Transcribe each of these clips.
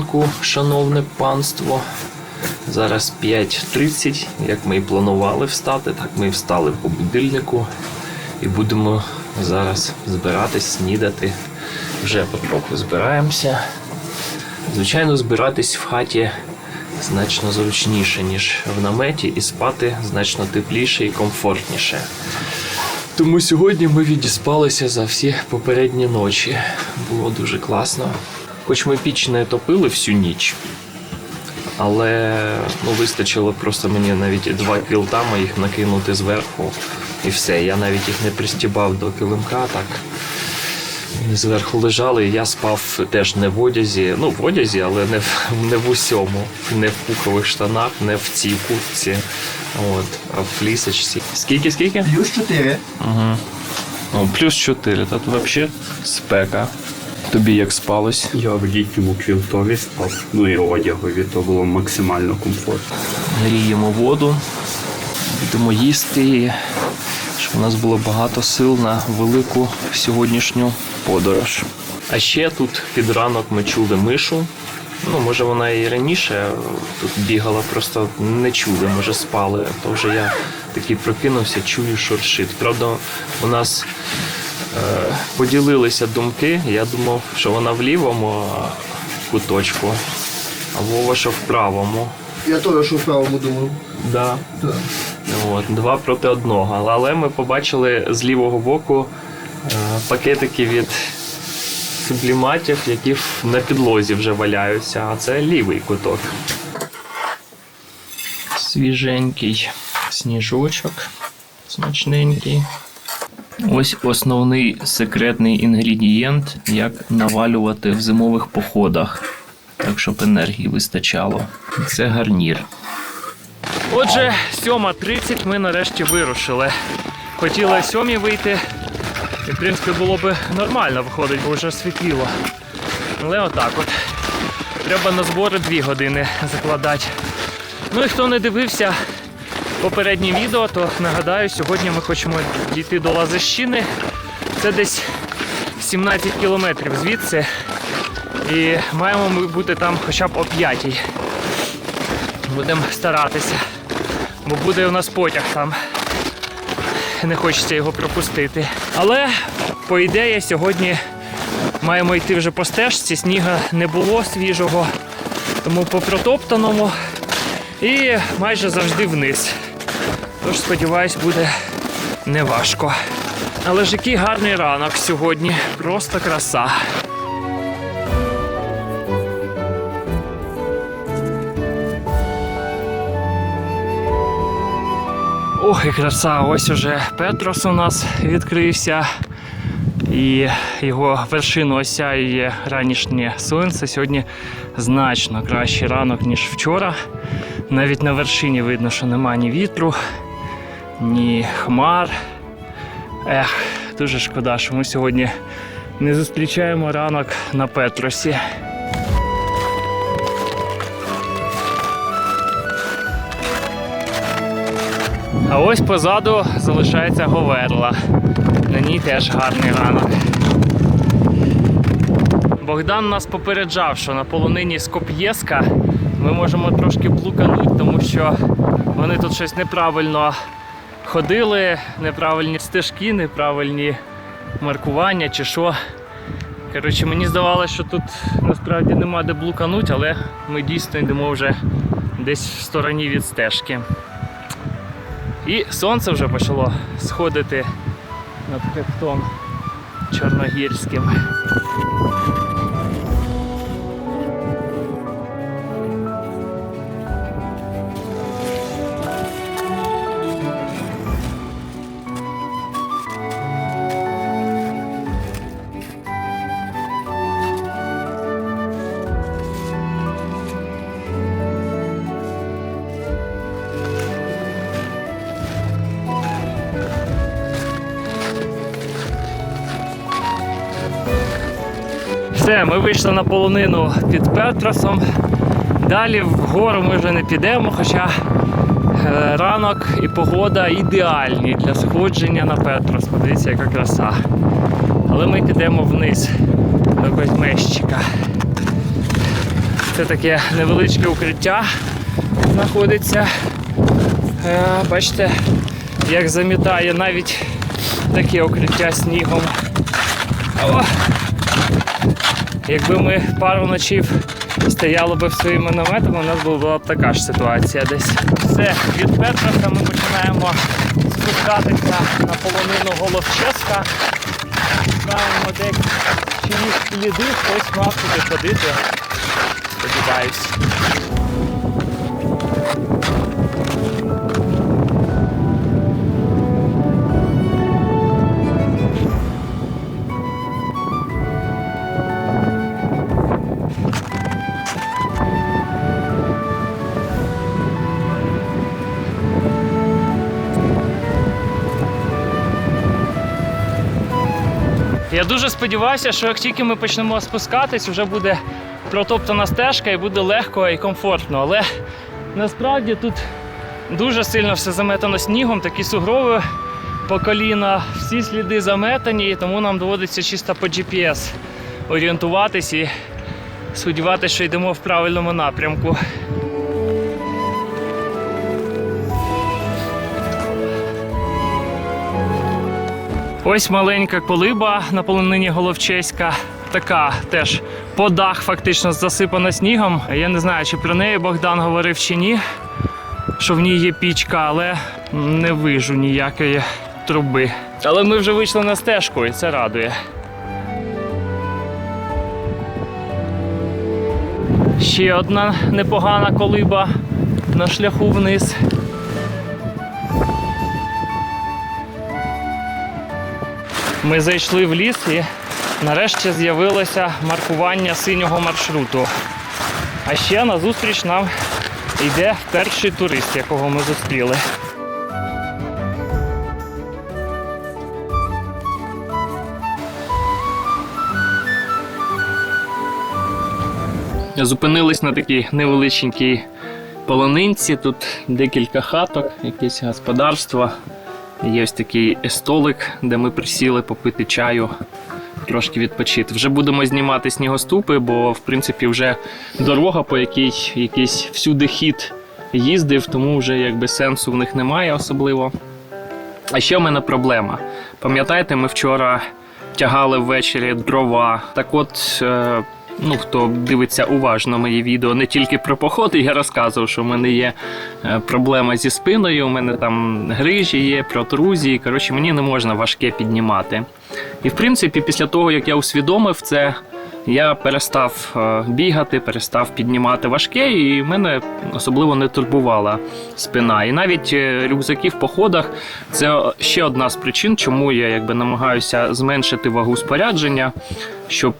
Ранку, шановне панство. Зараз 5.30, як ми і планували встати, так ми і встали по будильнику і будемо зараз збиратись, снідати. Вже потроху збираємося. Звичайно, збиратись в хаті значно зручніше, ніж в наметі, і спати значно тепліше і комфортніше. Тому сьогодні ми відіспалися за всі попередні ночі. Було дуже класно. Хоч ми піч не топили всю ніч, але ну, вистачило просто мені навіть два квілта моїх накинути зверху. І все. Я навіть їх не пристібав до килимка, так. Вони зверху лежали, я спав теж не в одязі. Ну, в одязі, але не в, не в усьому. Не в пухових штанах, не в цій куртці, от, а в флісочці. Скільки, скільки? Плюс 4. О, плюс 4, тут взагалі спека. Тобі як спалось? Я в літньому квілтові спав, ну і одягові, то було максимально комфортно. Гріємо воду, будемо їсти, щоб у нас було багато сил на велику сьогоднішню подорож. А ще тут під ранок ми чули мишу. Ну, може, вона і раніше тут бігала, просто не чули, може спали. То вже я такий прокинувся, чую шуршит. Правда, у нас поділилися думки. Я думав, що вона в лівому куточку, а Вова, що в правому. Я теж що в правому думав. Да. От, два проти одного. Але ми побачили з лівого боку е, пакетики від субліматів, які на підлозі вже валяються, а це лівий куток. Свіженький сніжочок, смачненький. Ось основний секретний інгредієнт, як навалювати в зимових походах, так щоб енергії вистачало. Це гарнір. Отже, 7.30 ми нарешті вирушили. Хотіли о 7 вийти. І, в принципі, було б нормально виходить, бо вже світліло. Але отак от. Треба на збори 2 години закладати. Ну і хто не дивився попереднє відео, то нагадаю, сьогодні ми хочемо дійти до Лазищини. Це десь 17 кілометрів звідси. І маємо ми бути там хоча б о 5. Будемо старатися. Бо буде у нас потяг там. Не хочеться його пропустити. Але, по ідеї, сьогодні маємо йти вже по стежці, сніга не було свіжого, тому по протоптаному і майже завжди вниз. Тож, сподіваюсь, буде неважко. Але ж який гарний ранок сьогодні. Просто краса. Ох, і краса, ось уже Петрос у нас відкрився. І його вершину осяює ранішнє сонце. Сьогодні значно кращий ранок, ніж вчора. Навіть на вершині видно, що нема ні вітру, ні хмар. Ех, дуже шкода, що ми сьогодні не зустрічаємо ранок на Петросі. А ось позаду залишається Говерла. На ній теж гарний ранок. Богдан нас попереджав, що на полонині Скоп'єска ми можемо трошки плукануть, тому що вони тут щось неправильно ходили, неправильні стежки, неправильні маркування чи що. Коротше, мені здавалося, що тут насправді нема де блукануть, але ми дійсно йдемо вже десь в стороні від стежки. І сонце вже почало сходити над хребтом Чорногірським. Ми вийшли на полонину під Петросом. Далі вгору ми вже не підемо, хоча е, ранок і погода ідеальні для сходження на Петрос. Подивіться, яка краса. Але ми підемо вниз до Козьмещика. Це таке невеличке укриття знаходиться. Е, бачите, як замітає навіть таке укриття снігом. О! Якби ми пару ночів стояли в своїми наметами, у нас була б така ж ситуація десь. Все, від Петроса ми починаємо спускатися на полонину Головческа. Шукаємо десь чиїсь сліди, хтось мав туди ходити. Сподіваюсь. Я дуже сподіваюся, що як тільки ми почнемо спускатись, вже буде протоптана стежка і буде легко і комфортно. Але насправді тут дуже сильно все заметано снігом, такі сугрови по коліна, всі сліди заметані, і тому нам доводиться чисто по GPS орієнтуватись і сподіватися, що йдемо в правильному напрямку. Ось маленька колиба на полонині Головчеська. Така теж по дах фактично засипана снігом. Я не знаю, чи про неї Богдан говорив чи ні, що в ній є пічка, але не вижу ніякої труби. Але ми вже вийшли на стежку, і це радує. Ще одна непогана колиба на шляху вниз. Ми зайшли в ліс і нарешті з'явилося маркування синього маршруту. А ще назустріч нам йде перший турист, якого ми зустріли. Зупинились на такій невеличенькій полонинці. Тут декілька хаток, якесь господарство. Є ось такий столик, де ми присіли попити чаю, трошки відпочити. Вже будемо знімати снігоступи, бо в принципі вже дорога, по якій якийсь всюди хід їздив, тому вже якби сенсу в них немає особливо. А ще в мене проблема. Пам'ятаєте, ми вчора тягали ввечері дрова. Так от. Е- Ну, хто дивиться уважно мої відео не тільки про походи, я розказував, що в мене є е, проблема зі спиною, у мене там грижі є, протрузії. Коротше, мені не можна важке піднімати. І в принципі, після того, як я усвідомив це, я перестав е, бігати, перестав піднімати важке, і мене особливо не турбувала спина. І навіть е, рюкзаки в походах це ще одна з причин, чому я якби намагаюся зменшити вагу спорядження, щоб.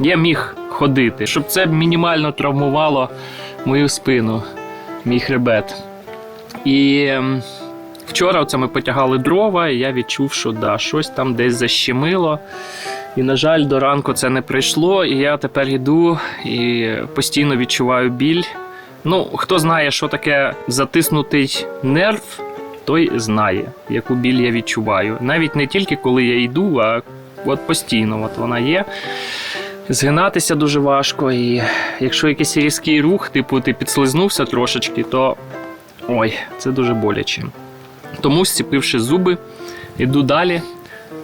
Я міг ходити, щоб це мінімально травмувало мою спину, мій хребет. І ем, вчора оце ми потягали дрова, і я відчув, що да, щось там десь защемило. І, на жаль, до ранку це не прийшло, і я тепер йду і постійно відчуваю біль. Ну, хто знає, що таке затиснутий нерв, той знає, яку біль я відчуваю. Навіть не тільки коли я йду, а от постійно от вона є. Згинатися дуже важко, і якщо якийсь різкий рух, типу ти підслизнувся трошечки, то ой, це дуже боляче. Тому, зціпивши зуби, йду далі.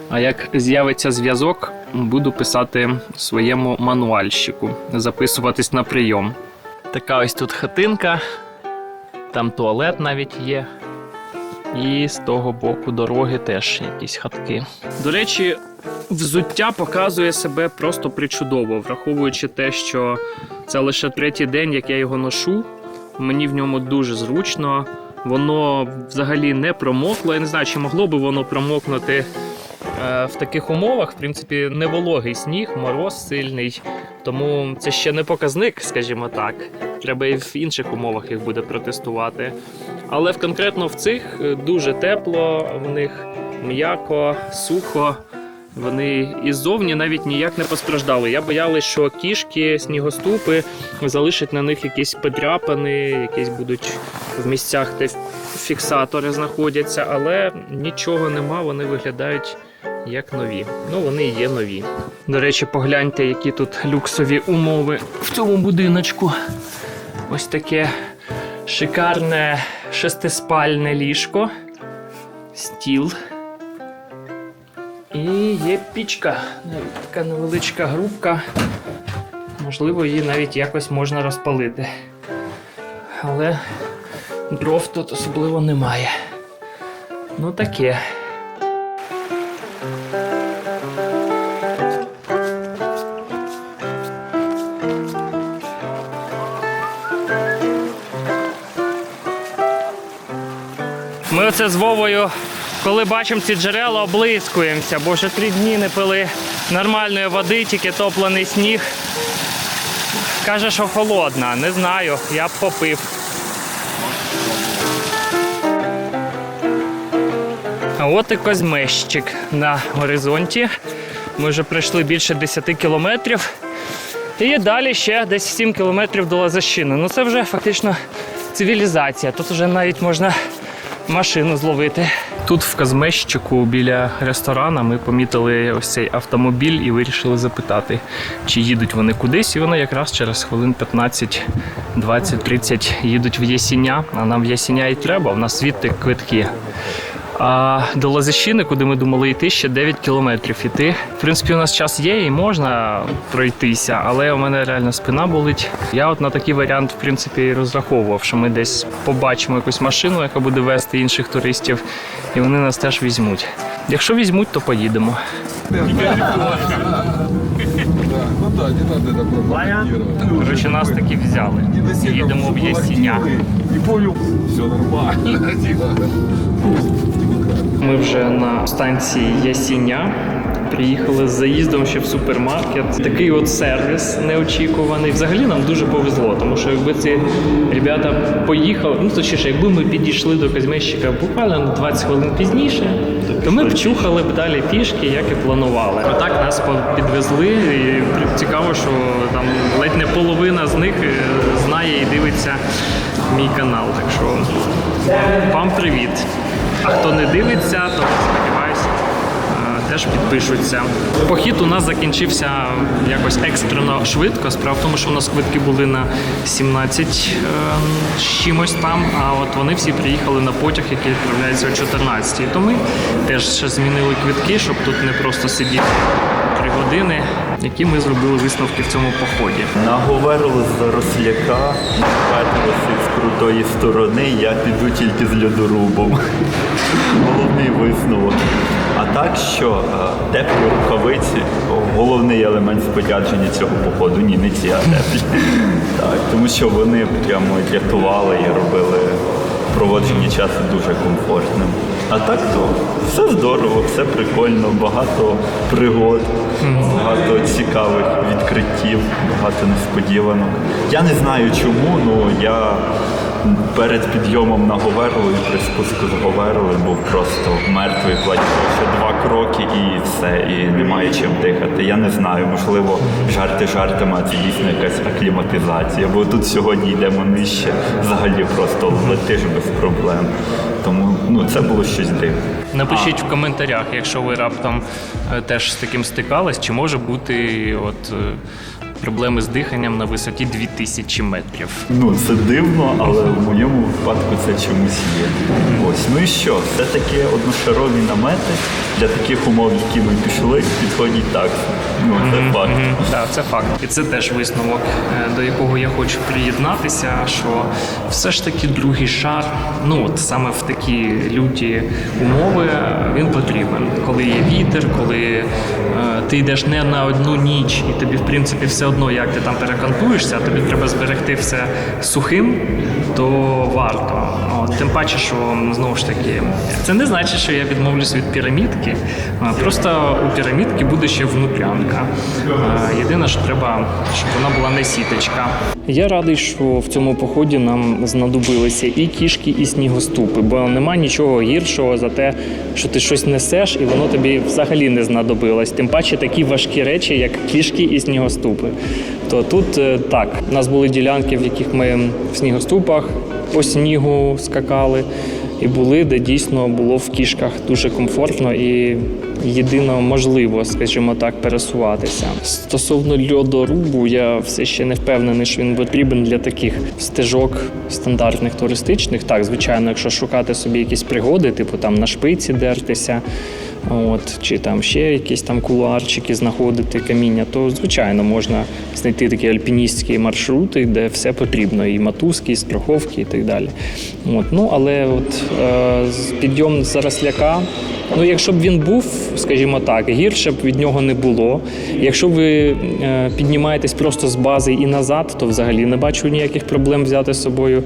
А як з'явиться зв'язок, буду писати своєму мануальщику, записуватись на прийом. Така ось тут хатинка, там туалет навіть є. І з того боку дороги теж якісь хатки. До речі, взуття показує себе просто причудово, враховуючи те, що це лише третій день, як я його ношу. Мені в ньому дуже зручно. Воно взагалі не промокло. Я не знаю, чи могло би воно промокнути е, в таких умовах. В принципі, не вологий сніг, мороз сильний. Тому це ще не показник, скажімо так. Треба і в інших умовах їх буде протестувати. Але в конкретно в цих е, дуже тепло, в них м'яко, сухо. Вони іззовні навіть ніяк не постраждали. Я боялась, що кішки, снігоступи залишать на них якісь подряпини, якісь будуть в місцях, де фіксатори знаходяться, але нічого нема, вони виглядають як нові. Ну, вони є нові. До речі, погляньте, які тут люксові умови в цьому будиночку. Ось таке шикарне шестиспальне ліжко, стіл. І є пічка, така невеличка грубка. Можливо, її навіть якось можна розпалити. Але дров тут особливо немає. Ну таке. Ми оце з Вовою, коли бачимо ці джерела, облискуємося, бо вже три дні не пили нормальної води, тільки топлений сніг. Каже, що холодна. Не знаю, я б попив. А от і Козьмещик на горизонті. Ми вже пройшли більше 10 кілометрів. І далі ще десь 7 кілометрів до Лазащини. Ну це вже фактично цивілізація. Тут вже навіть можна машину зловити. Тут в Казмещику біля ресторана ми помітили ось цей автомобіль і вирішили запитати, чи їдуть вони кудись. І вони якраз через хвилин 15, 20, 30 їдуть в Єсіня, а нам в Єсіня і треба, у нас звідти квитки. А до Лозищини, куди ми думали йти, ще 9 кілометрів іти. В принципі, у нас час є і можна пройтися, але у мене реально спина болить. Я от на такий варіант, в принципі, і розраховував, що ми десь побачимо якусь машину, яка буде вести інших туристів, і вони нас теж візьмуть. Якщо візьмуть, то поїдемо. Ну не. Коротше, нас таки взяли. Їдемо в Єсіня. Не понял. Все нормально. Ми вже на станції Ясіня. Приїхали з заїздом ще в супермаркет. Такий от сервіс неочікуваний. Взагалі нам дуже повезло, тому що якби ці ребята поїхали, ну точніше, якби ми підійшли до Казмещика буквально на 20 хвилин пізніше, то ми б чухали б далі пішки, як і планували. А так нас підвезли, і цікаво, що там ледь не половина з них е, знає і дивиться мій канал. Так що вам привіт. А хто не дивиться, то сподіваюся, е, теж підпишуться. Похід у нас закінчився якось екстрено швидко. Справа в тому, що у нас квитки були на 17 е, з чимось там, а от вони всі приїхали на потяг, який відправляється о 14. То ми теж ще змінили квитки, щоб тут не просто сидіти три години, які ми зробили висновки в цьому поході. Наговорили з Росляка, вперлися з крутої сторони, я піду тільки з льодорубом. Головний висновок. А так що е, теплі рукавиці головний елемент спорядження цього походу. Ні, не ці, а теплі. Так, тому що вони прямо рятували і робили проводження часу дуже комфортним. А так то все здорово, все прикольно, багато пригод, багато цікавих відкриттів, багато несподіванок. Я не знаю чому, але я перед підйомом на Говерлу і при спуску з Говерли був просто мертвий ще два кроки і все, і немає чим дихати. Я не знаю, можливо, жарти жартами, а це дійсно якась акліматизація. Бо тут сьогодні йдемо нижче, взагалі просто летиш без проблем. Тому ну це було щось дивне. Напишіть в коментарях, якщо ви раптом е, теж з таким стикались, чи може бути от е, проблеми з диханням на висоті 2000 метрів. Ну, це дивно, але в моєму випадку це чомусь є. Ось, ну і що? Все-таки одношарові намети для таких умов, які ми пішли, підходять так. Ну, це факт. Так, це факт. І це теж висновок, е, до якого я хочу приєднатися, що все ж таки другий шар, ну от саме в такі люті умови, е, він потрібен. Коли є вітер, коли е, ти йдеш не на одну ніч, і тобі, в принципі, все одно, як ти там перекантуєшся, тобі треба зберегти все сухим, то варто. От, тим паче, що знову ж таки, це не значить, що я відмовлюсь від пірамідки. Просто у пірамідки буде ще внутрянка. Е, Єдине, що треба, щоб вона була не сіточка. Я радий, що в цьому поході нам знадобилися і кішки, і снігоступи, бо нема нічого гіршого за те, що ти щось несеш, і воно тобі взагалі не знадобилось. Тим паче такі важкі речі, як кішки і снігоступи. То тут е, так, у нас були ділянки, в яких ми в снігоступах по снігу скакали. і були, де дійсно було в кішках дуже комфортно і єдино можливо, скажімо так, пересуватися. Стосовно льодорубу, я все ще не впевнений, що він потрібен для таких стежок стандартних туристичних. Так, звичайно, якщо шукати собі якісь пригоди, типу там на шпиці дертися. От, чи там ще якісь там кулуарчики знаходити каміння, то звичайно можна знайти такі альпіністські маршрути, де все потрібно, і матузки, і страховки, і так далі. От, ну, але от е, підйом з заросляка, ну якщо б він був, скажімо так, гірше б від нього не було. Якщо ви е, піднімаєтесь просто з бази і назад, то взагалі не бачу ніяких проблем взяти з собою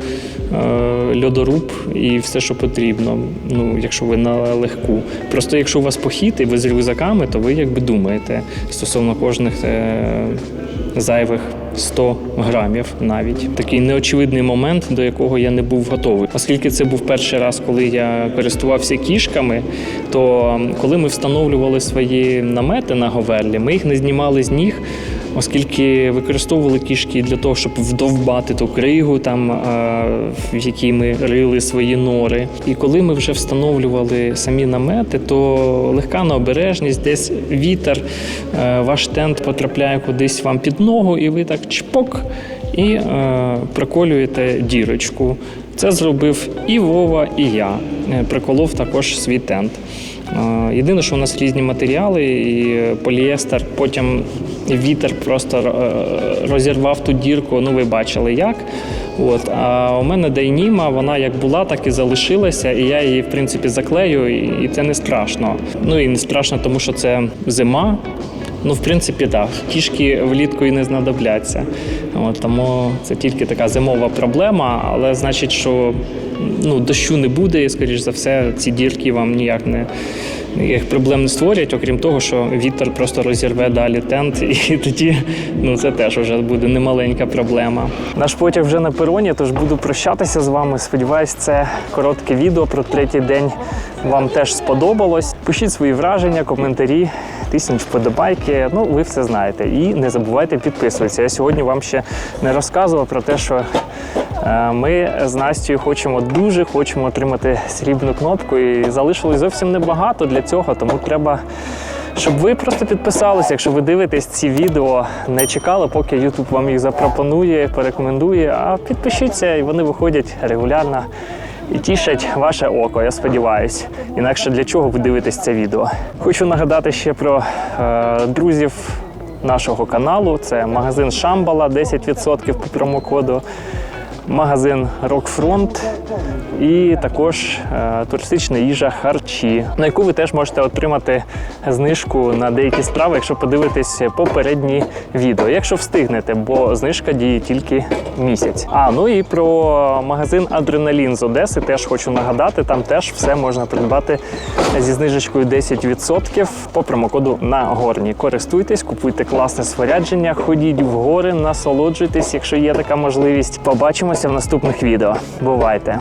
е, льодоруб і все, що потрібно. Ну, якщо ви на легку. Просто якщо у вас похід і ви з рюкзаками, то ви якби думаєте стосовно кожних е, зайвих 100 грамів навіть. Такий неочевидний момент, до якого я не був готовий. Оскільки це був перший раз, коли я користувався кішками, то коли ми встановлювали свої намети на Говерлі, ми їх не знімали з ніг. Оскільки використовували кішки для того, щоб вдовбати ту кригу, там е, в якій ми рили свої нори. І коли ми вже встановлювали самі намети, то легка необережність, десь вітер, е, ваш тент потрапляє кудись вам під ногу, і ви так чпок і е, проколюєте дірочку. Це зробив і Вова, і я. Приколов також свій тент. Єдине, що у нас різні матеріали, і поліестер, потім вітер просто е, розірвав ту дірку. Ну, ви бачили як. От. А у мене дайніма, вона як була, так і залишилася, і я її, в принципі, заклею, і це не страшно. Ну і не страшно, тому що це зима. Ну, в принципі, так. Кішки влітку і не знадобляться. От, тому це тільки така зимова проблема, але значить, що ну, дощу не буде, і, скоріш за все, ці дірки вам ніяк не ніяких проблем не створять, окрім того, що вітер просто розірве далі тент, і тоді ну, це теж вже буде немаленька проблема. Наш потяг вже на пероні, тож буду прощатися з вами. Сподіваюсь, це коротке відео про третій день вам теж сподобалось. Пишіть свої враження, коментарі, тисніть вподобайки. Ну, ви все знаєте. І не забувайте підписуватися. Я сьогодні вам ще не розказував про те, що ми з Настю хочемо дуже хочемо отримати срібну кнопку. І залишилось зовсім небагато для цього, тому треба. Щоб ви просто підписалися, якщо ви дивитесь ці відео, не чекали, поки YouTube вам їх запропонує, порекомендує. А підпишіться, і вони виходять регулярно і тішать ваше око, я сподіваюсь. Інакше для чого ви дивитесь це відео? Хочу нагадати ще про е, друзів нашого каналу. Це магазин Шамбала, 10% по промокоду, магазин Рокфронт і також е, туристична їжа харчі, на яку ви теж можете отримати знижку на деякі страви, якщо подивитесь попередні відео, якщо встигнете, бо знижка діє тільки місяць. А ну і про магазин Адреналін з Одеси теж хочу нагадати. Там теж все можна придбати зі знижечкою 10% по промокоду на горні. Користуйтесь, купуйте класне спорядження, ходіть в гори, насолоджуйтесь, якщо є така можливість. Побачимося в наступних відео. Бувайте!